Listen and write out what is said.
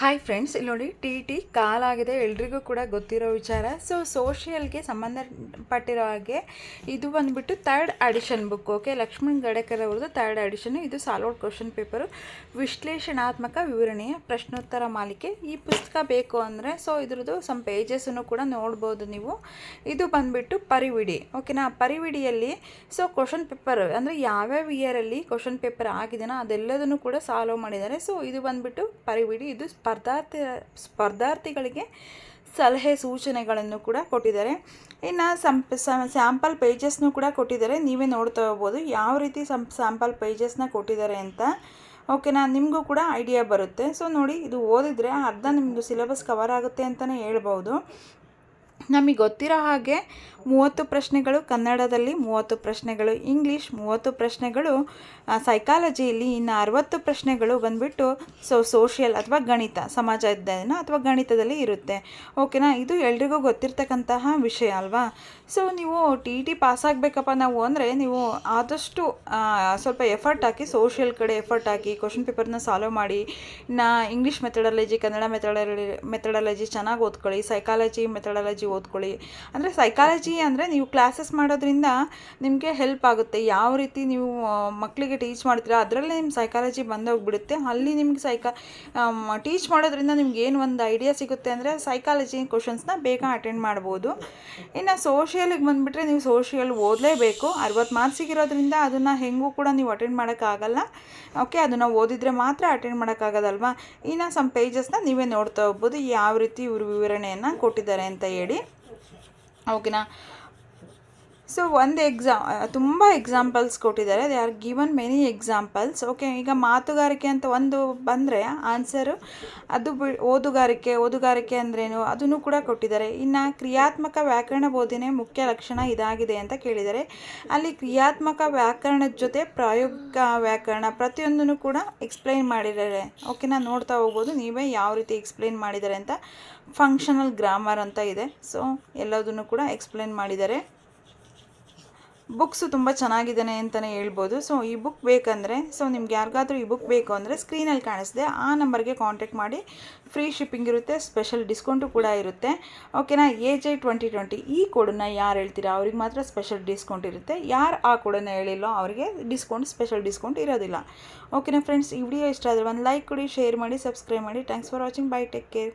Hi friends ಇಲ್ಲಿ ನೋಡಿ T T ಕಾಲಾಗಿದೆ ಎಲ್ರಿಗೂ ಕೂಡ ಗೊತ್ತಿರೋ ವಿಚಾರ. ಸೊ ಸೋಷಿಯಲ್ಗೆ ಸಂಬಂಧಪಟ್ಟಿರೋ ಹಾಗೆ ಇದು ಬಂದುಬಿಟ್ಟು third edition book okay Lakshman Gadkar ಅವ್ರದ್ದು ತರ್ಡ್ ಅಡಿಷನ್ ಇದು ಸಾಲೋಡ್ ಕ್ವಶನ್ ಪೇಪರು ವಿಶ್ಲೇಷಣಾತ್ಮಕ ವಿವರಣೆಯ ಪ್ರಶ್ನೋತ್ತರ ಮಾಲಿಕೆ. ಈ ಪುಸ್ತಕ ಬೇಕು ಅಂದರೆ ಸೊ ಇದ್ರದ್ದು ಸಮ್ ಪೇಜಸ್ಸನ್ನು ಕೂಡ ನೋಡ್ಬೋದು ನೀವು. ಇದು ಬಂದುಬಿಟ್ಟು ಪರಿವಿಡಿ ಓಕೆನಾ ಪರಿವಿಡಿಯಲ್ಲಿ ಸೊ ಕ್ವಶನ್ ಪೇಪರ್ ಅಂದರೆ ಯಾವ್ಯಾವ ಇಯರಲ್ಲಿ ಕ್ವಶನ್ ಪೇಪರ್ ಆಗಿದೆನೋ ಅದೆಲ್ಲದನ್ನು ಕೂಡ ಸಾಲ್ವ್ ಮಾಡಿದ್ದಾರೆ. ಸೊ ಇದು ಬಂದುಬಿಟ್ಟು ಪರಿವಿಡಿ. ಇದು ಸ್ಪರ್ಧಾರ್ಥಿ, ಸ್ಪರ್ಧಾರ್ಥಿಗಳಿಗೆ ಸಲಹೆ ಸೂಚನೆಗಳನ್ನು ಕೂಡ ಕೊಟ್ಟಿದ್ದಾರೆ. ಇನ್ನು ಸಂಪ್ ಸ್ಯಾಂಪಲ್ ಪೇಜಸ್ನು ಕೂಡ ಕೊಟ್ಟಿದ್ದಾರೆ. ನೀವೇ ನೋಡ್ತಾ ಹೋಗ್ಬೋದು ಯಾವ ರೀತಿ ಸಂ ಸ್ಯಾಂಪಲ್ ಪೇಜಸ್ನ ಕೊಟ್ಟಿದ್ದಾರೆ ಅಂತ. ಓಕೆನಾ ನಿಮಗೂ ಕೂಡ ಐಡಿಯಾ ಬರುತ್ತೆ. ಸೊ ನೋಡಿ, ಇದು ಓದಿದರೆ ಅರ್ಧ ನಿಮ್ಮದು ಸಿಲೆಬಸ್ ಕವರ್ ಆಗುತ್ತೆ ಅಂತಲೇ ಹೇಳ್ಬೋದು. ನಮಗೆ ಗೊತ್ತಿರೋ ಹಾಗೆ ಮೂವತ್ತು ಪ್ರಶ್ನೆಗಳು ಕನ್ನಡದಲ್ಲಿ, ಮೂವತ್ತು ಪ್ರಶ್ನೆಗಳು ಇಂಗ್ಲೀಷ್, ಮೂವತ್ತು ಪ್ರಶ್ನೆಗಳು ಸೈಕಾಲಜಿಯಲ್ಲಿ ಇನ್ನು ಅರವತ್ತು ಪ್ರಶ್ನೆಗಳು ಬಂದುಬಿಟ್ಟು ಸೊ ಸೋಷಿಯಲ್ ಅಥವಾ ಗಣಿತ ಸಮಾಜ ಅಧ್ಯಯನ ಅಥವಾ ಗಣಿತದಲ್ಲಿ ಇರುತ್ತೆ. ಓಕೆನಾ ಇದು ಎಲ್ರಿಗೂ ಗೊತ್ತಿರ್ತಕ್ಕಂತಹ ವಿಷಯ ಅಲ್ವಾ? ಸೊ ನೀವು ಟಿ ಟಿ ಪಾಸ್ ಆಗಬೇಕಪ್ಪ ನಾವು ಅಂದರೆ ನೀವು ಆದಷ್ಟು ಸ್ವಲ್ಪ ಎಫರ್ಟ್ ಹಾಕಿ ಸೋಷಿಯಲ್ ಕಡೆ ಎಫರ್ಟ್ ಹಾಕಿ ಕ್ವಶನ್ ಪೇಪರ್ನ ಸಾಲ್ವ್ ಮಾಡಿ ನಾ English methodology Kannada methodology methodology ಚೆನ್ನಾಗಿ ಓದ್ಕೊಳ್ಳಿ ಸೈಕಾಲಜಿ ಮೆಥಡಾಲಜಿ ಓದ್ಕೊಳ್ಳಿ. ಅಂದರೆ ಸೈಕಾಲಜಿ ಅಂದರೆ ನೀವು ಕ್ಲಾಸಸ್ ಮಾಡೋದ್ರಿಂದ ನಿಮಗೆ ಹೆಲ್ಪ್ ಆಗುತ್ತೆ. ಯಾವ ರೀತಿ ನೀವು ಮಕ್ಕಳಿಗೆ ಟೀಚ್ ಮಾಡ್ತೀರಾ, ಅದರಲ್ಲೇ ನಿಮ್ಮ ಸೈಕಾಲಜಿ ಬಂದೋಗ್ಬಿಡುತ್ತೆ. ಅಲ್ಲಿ ನಿಮ್ಗೆ ಸೈಕಾ ಟೀಚ್ ಮಾಡೋದ್ರಿಂದ ನಿಮ್ಗೆ ಏನು ಒಂದು ಐಡಿಯಾ ಸಿಗುತ್ತೆ ಅಂದರೆ ಸೈಕಾಲಜಿ ಕ್ವಶನ್ಸ್ನ ಬೇಗ ಅಟೆಂಡ್ ಮಾಡ್ಬೋದು. ಇನ್ನು ಸೋಷಿಯಲಿಗೆ ಬಂದುಬಿಟ್ರೆ ನೀವು ಸೋಷಿಯಲ್ ಓದಲೇಬೇಕು. ಅರವತ್ತು ಮಾರ್ಕ್ಸಿಗಿರೋದ್ರಿಂದ ಅದನ್ನು ಹೆಂಗೂ ಕೂಡ ನೀವು ಅಟೆಂಡ್ ಮಾಡೋಕ್ಕಾಗಲ್ಲ. ಓಕೆ ಅದನ್ನು ಓದಿದರೆ ಮಾತ್ರ ಅಟೆಂಡ್ ಮಾಡೋಕ್ಕಾಗೋದಲ್ವಾ? ಇನ್ನು ಸಮ್ ಪೇಜಸ್ನ ನೀವೇ ನೋಡ್ತಾ ಹೋಗ್ಬೋದು. ಯಾವ ರೀತಿ ಇವರು ವಿವರಣೆಯನ್ನು ಕೊಟ್ಟಿದ್ದಾರೆ ಅಂತ ಹೇಳಿ. ಓಕೆನಾ ಸೊ ಒಂದು ಎಕ್ಸಾಮ್ ತುಂಬ ಎಕ್ಸಾಂಪಲ್ಸ್ ಕೊಟ್ಟಿದ್ದಾರೆ. They are given many examples okay ಈಗ ಮಾತುಗಾರಿಕೆ ಅಂತ ಒಂದು ಬಂದರೆ ಆನ್ಸರು ಅದು ಬಿ, ಓದುಗಾರಿಕೆ ಓದುಗಾರಿಕೆ ಅಂದ್ರೇನು? ಅದನ್ನು ಕೂಡ ಕೊಟ್ಟಿದ್ದಾರೆ. ಇನ್ನು ಕ್ರಿಯಾತ್ಮಕ ವ್ಯಾಕರಣ ಬೋಧನೆ ಮುಖ್ಯ ಲಕ್ಷಣ ಇದಾಗಿದೆ ಅಂತ ಕೇಳಿದ್ದಾರೆ. ಅಲ್ಲಿ ಕ್ರಿಯಾತ್ಮಕ ವ್ಯಾಕರಣದ ಜೊತೆ ಪ್ರಾಯೋಗಿಕ ವ್ಯಾಕರಣ ಪ್ರತಿಯೊಂದನ್ನು ಕೂಡ ಎಕ್ಸ್ಪ್ಲೈನ್ ಮಾಡಿದ್ದಾರೆ. ಓಕೆನಾ ನೋಡ್ತಾ ಹೋಗ್ಬೋದು. ನೀವೇ ಯಾವ ರೀತಿ ಎಕ್ಸ್ಪ್ಲೈನ್ ಮಾಡಿದ್ದಾರೆ ಅಂತ. ಫಂಕ್ಷನಲ್ ಗ್ರಾಮರ್ ಅಂತ ಇದೆ. ಸೊ ಎಲ್ಲದನ್ನು ಕೂಡ ಎಕ್ಸ್ಪ್ಲೈನ್ ಮಾಡಿದ್ದಾರೆ. ಬುಕ್ಸು ತುಂಬ ಚೆನ್ನಾಗಿದ್ದಾನೆ ಅಂತಲೇ ಹೇಳ್ಬೋದು. ಸೊ ಈ ಬುಕ್ ಬೇಕಂದರೆ ಸೊ ನಿಮ್ಗೆ ಯಾರಿಗಾದ್ರೂ ಈ ಬುಕ್ ಬೇಕು ಅಂದರೆ ಸ್ಕ್ರೀನಲ್ಲಿ ಕಾಣಿಸ್ದೆ. ಆ ನಂಬರ್ಗೆ ಕಾಂಟ್ಯಾಕ್ಟ್ ಮಾಡಿ ಫ್ರೀ ಶಿಪ್ಪಿಂಗ್ ಇರುತ್ತೆ ಸ್ಪೆಷಲ್ ಡಿಸ್ಕೌಂಟು ಕೂಡ ಇರುತ್ತೆ. ಓಕೆನಾ ಎ ಜೆ ಟ್ವೆಂಟಿ ಟ್ವೆಂಟಿ ಈ ಕೋಡನ್ನು ಯಾರು ಹೇಳ್ತೀರಾ? ಅವ್ರಿಗೆ ಮಾತ್ರ ಸ್ಪೆಷಲ್ ಡಿಸ್ಕೌಂಟ್ ಇರುತ್ತೆ. ಯಾರು ಆ ಕೋಡನ್ನು ಹೇಳಿಲ್ಲೋ ಅವರಿಗೆ ಡಿಸ್ಕೌಂಟ್ ಸ್ಪೆಷಲ್ ಡಿಸ್ಕೌಂಟ್ ಇರೋದಿಲ್ಲ. ಓಕೆನಾ ಫ್ರೆಂಡ್ಸ್ ಈ ವಿಡಿಯೋ ಇಷ್ಟ ಆದರೆ ಒಂದು ಲೈಕ್ ಕೊಡಿ ಶೇರ್ ಮಾಡಿ ಸಬ್ಸ್ಕ್ರೈಬ್ ಮಾಡಿ. Thanks for watching bye take care